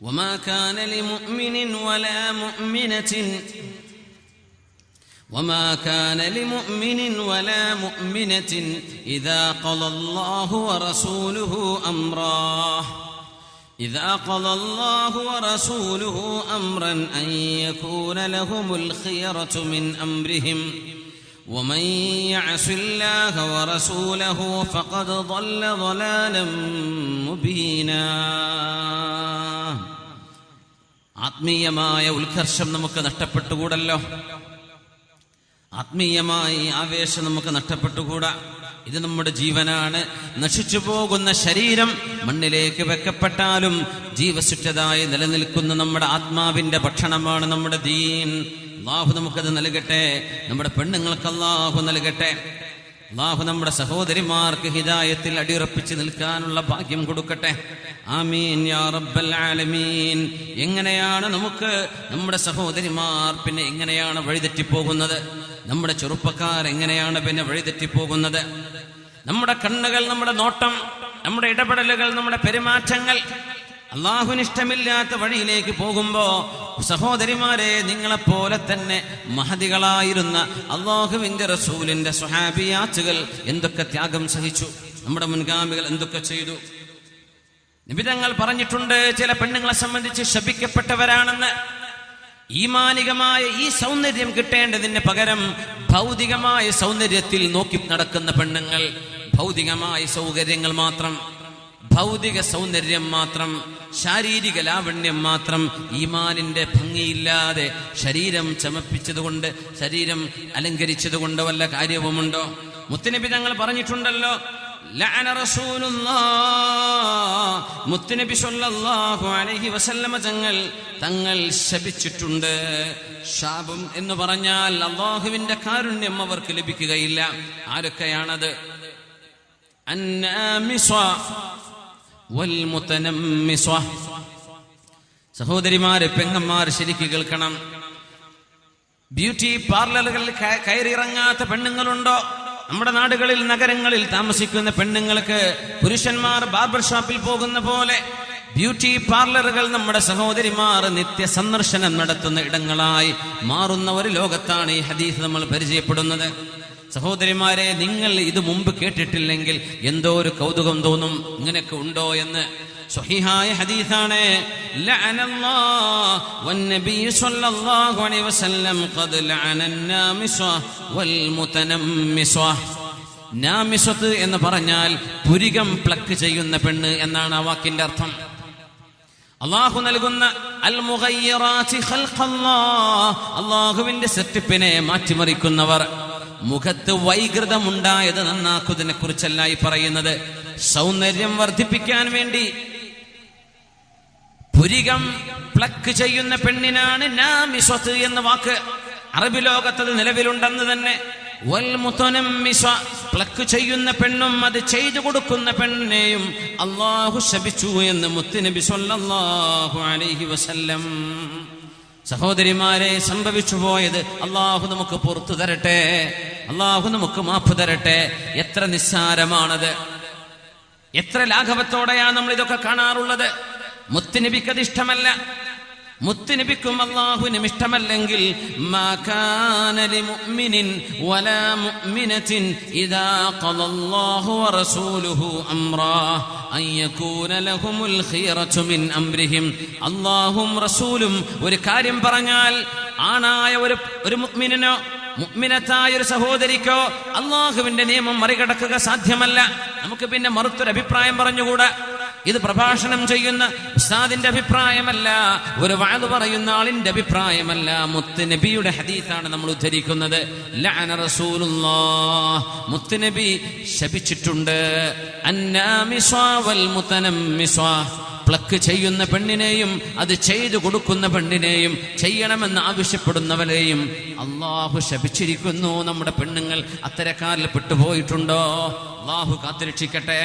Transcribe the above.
وما كان لمؤمن ولا مؤمنة. وما كان لمؤمن ولا مؤمنة إذا قضى الله ورسوله أمرا. إذا قضى الله ورسوله أمرا أن يكون لهم الخيرة من أمرهم. ومن يعص الله ورسوله فقد ضل ضلالا مبينا. ആത്മീയമായ ഉത്കർഷം നമുക്ക് നഷ്ടപ്പെട്ടുകൂടല്ലോ? ആത്മീയമായി ആവേശം നമുക്ക് നഷ്ടപ്പെട്ടുകൂടാ? ഇത് നമ്മുടെ ജീവനാണ്. നശിച്ചു പോകുന്ന ശരീരം മണ്ണിലേക്ക് വെക്കപ്പെട്ടാലും ജീവസുറ്റതായി നിലനിൽക്കുന്ന നമ്മുടെ ആത്മാവിന്റെ ഭക്ഷണമാണ് നമ്മുടെ ദീൻ. അള്ളാഹു നമുക്കത് നൽകട്ടെ. നമ്മുടെ പെണ്ണുങ്ങൾക്ക് അള്ളാഹു നൽകട്ടെ. അള്ളാഹു നമ്മുടെ സഹോദരിമാർക്ക് ഹിദായത്തിൽ അടിയുറപ്പിച്ച് നിൽക്കാനുള്ള ഭാഗ്യം കൊടുക്കട്ടെ. ആമീൻ യാ റബ്ബൽ ആലമീൻ. എങ്ങനെയാണ് നമുക്ക് നമ്മുടെ സഹോദരിമാർ പിന്നെ എങ്ങനെയാണ് വഴിതെറ്റിപ്പോകുന്നത്? നമ്മുടെ ചെറുപ്പക്കാർ എങ്ങനെയാണ് പിന്നെ വഴിതെറ്റിപ്പോകുന്നത്? നമ്മുടെ കണ്ണുകൾ നമ്മുടെ നോട്ടം നമ്മുടെ ഇടപെടലുകൾ നമ്മുടെ പെരുമാറ്റങ്ങൾ അള്ളാഹുനിഷ്ടമില്ലാത്ത വഴിയിലേക്ക് പോകുമ്പോ സഹോദരിമാരെ നിങ്ങളെപ്പോലെ തന്നെ മഹതികളായിരുന്ന അള്ളാഹുവിന്റെ റസൂലിന്റെ സുഹാബിയാച്ചുകൾ എന്തൊക്കെ ത്യാഗം സഹിച്ചു? നമ്മുടെ മുൻഗാമികൾ എന്തൊക്കെ ചെയ്തു? നിബിതങ്ങൾ പറഞ്ഞിട്ടുണ്ട് ചില പെണ്ണുങ്ങളെ സംബന്ധിച്ച് ശപിക്കപ്പെട്ടവരാണെന്ന്. ഈമാനികമായ ഈ സൗന്ദര്യം കിട്ടേണ്ടതിന് പകരം ഭൗതികമായ സൗന്ദര്യത്തിൽ നോക്കി നടക്കുന്ന പെണ്ണുങ്ങൾ ഭൗതികമായ സൗകര്യങ്ങൾ മാത്രം. ഭൗതിക സൗന്ദര്യം മാത്രം ശാരീരിക ലാവണ്യം മാത്രം ഈമാനിന്റെ ഭംഗിയില്ലാതെ ശരീരം ചമപ്പിച്ചതുകൊണ്ട് ശരീരം അലങ്കരിച്ചതുകൊണ്ട് വല്ല കാര്യവുമുണ്ടോ? മുത്തിനബി തങ്ങൾ പറഞ്ഞിട്ടുണ്ടല്ലോ മുത്തുനബി സല്ലല്ലാഹു അലൈഹി വസല്ലമ തങ്ങൾ തങ്ങൾ ശപിച്ചിട്ടുണ്ട്. ശാപം എന്ന് പറഞ്ഞാൽ അള്ളാഹുവിന്റെ കാരുണ്യം അവർക്ക് ലഭിക്കുകയില്ല. ആരൊക്കെയാണത്? വൽമുതനമ്മിസ്വ സഹോദരിമാര് പെങ്ങന്മാർ ശരിക്ക് കേൾക്കണം. ബ്യൂട്ടി പാർലറുകളിൽ കയറിയിറങ്ങാത്ത പെണ്ണുങ്ങളുണ്ടോ? നമ്മുടെ നാടുകളിൽ നഗരങ്ങളിൽ താമസിക്കുന്ന പെണ്ണുങ്ങൾക്ക് പുരുഷന്മാർ ബാർബർ ഷോപ്പിൽ പോകുന്ന പോലെ ബ്യൂട്ടി പാർലറുകൾ നമ്മുടെ സഹോദരിമാർ നിത്യ സന്ദർശനം നടത്തുന്ന ഇടങ്ങളായി മാറുന്ന ഒരു ലോകത്താണ് ഈ ഹദീസ് നമ്മൾ പരിചയപ്പെടുന്നത്. സഹോദരിമാരെ നിങ്ങൾ ഇത് മുമ്പ് കേട്ടിട്ടില്ലെങ്കിൽ എന്തോ ഒരു കൗതുകം തോന്നും. ഇങ്ങനെയൊക്കെ ഉണ്ടോ എന്ന്. സ്വഹീഹായ ഹദീസാണ്. എന്ന് പറഞ്ഞാൽ പുരികം പ്ലക്ക് ചെയ്യുന്ന പെണ്ണ് എന്നാണ് ആ വാക്കിന്റെ അർത്ഥം. അള്ളാഹു നൽകുന്ന അൽ മുഗയ്യിറാത്തി ഖൽഖല്ലാഹ് അള്ളാഹുവിന്റെ സെറ്റപ്പിനെ മാറ്റിമറിക്കുന്നവർ. മുഖത്ത് വൈകൃതമുണ്ടായത് നന്നാക്കുന്നതിനെ കുറിച്ചല്ല ഈ പറയുന്നത്. സൗന്ദര്യം വർദ്ധിപ്പിക്കാൻ വേണ്ടി പുരികം പ്ലക്ക് ചെയ്യുന്ന പെണ്ണിനാണ് നാമിസ്വത്ത് എന്ന വാക്ക് അറബി ലോകത്തത് നിലവിലുണ്ടെന്ന് തന്നെ. പ്ലക്ക് ചെയ്യുന്ന പെണ്ണും അത് ചെയ്തു കൊടുക്കുന്ന പെണ്ണിനെയും അള്ളാഹു ശപിച്ചു എന്ന് മുത്തുനബി സല്ലല്ലാഹു അലൈഹി വസല്ലം. സഹോദരിമാരെ സംഭവിച്ചു പോയത് അള്ളാഹു നമുക്ക് പുറത്തു തരട്ടെ. അള്ളാഹു നമുക്ക് മാപ്പ് തരട്ടെ. എത്ര നിസ്സാരമാണത്. എത്ര ലാഘവത്തോടെയാണ് നമ്മൾ ഇതൊക്കെ കാണാറുള്ളത്. മുത്തുനബിക്ക് അത് ഇഷ്ടമല്ല മുത്തുനബിക്കും അള്ളാഹുവിനും ഇഷ്ടമല്ലെങ്കിൽ അള്ളാഹും റസൂലും ഒരു കാര്യം പറഞ്ഞാൽ ആണായ ഒരു ഒരു മുഅ്മിനിനോ മുഅ്മിനത്തായ ഒരു സഹോദരിക്കോ അള്ളാഹുവിന്റെ നിയമം മറികടക്കുക സാധ്യമല്ല. നമുക്ക് പിന്നെ മറുത്തൊരു അഭിപ്രായം പറഞ്ഞുകൂടാ? ഇത് പ്രഭാഷണം ചെയ്യുന്ന ഉസ്താദിന്റെ അഭിപ്രായമല്ല ഒരു വാത് പറയുന്ന ആളിന്റെ അഭിപ്രായമല്ല. മുത്ത് നബിയുടെ ഹദീസാണ് നമ്മൾ ഉദ്ധരിക്കുന്നത്. മുത്ത് നബി ശപിച്ചിട്ടുണ്ട്. അന്നാമിസ്വാ വൽ മുതനമ്മിസ്വാ. പ്ലക്ക് ചെയ്യുന്ന പെണ്ണിനെയും അത് ചെയ്തു കൊടുക്കുന്ന പെണ്ണിനെയും ചെയ്യണമെന്ന് ആവശ്യപ്പെടുന്നവരെയും അള്ളാഹു ശപിച്ചിരിക്കുന്നു. നമ്മുടെ പെണ്ണുങ്ങൾ അത്തരക്കാരിൽ പെട്ടുപോയിട്ടുണ്ടോ? അള്ളാഹു കാത്തിരക്ഷിക്കട്ടെ.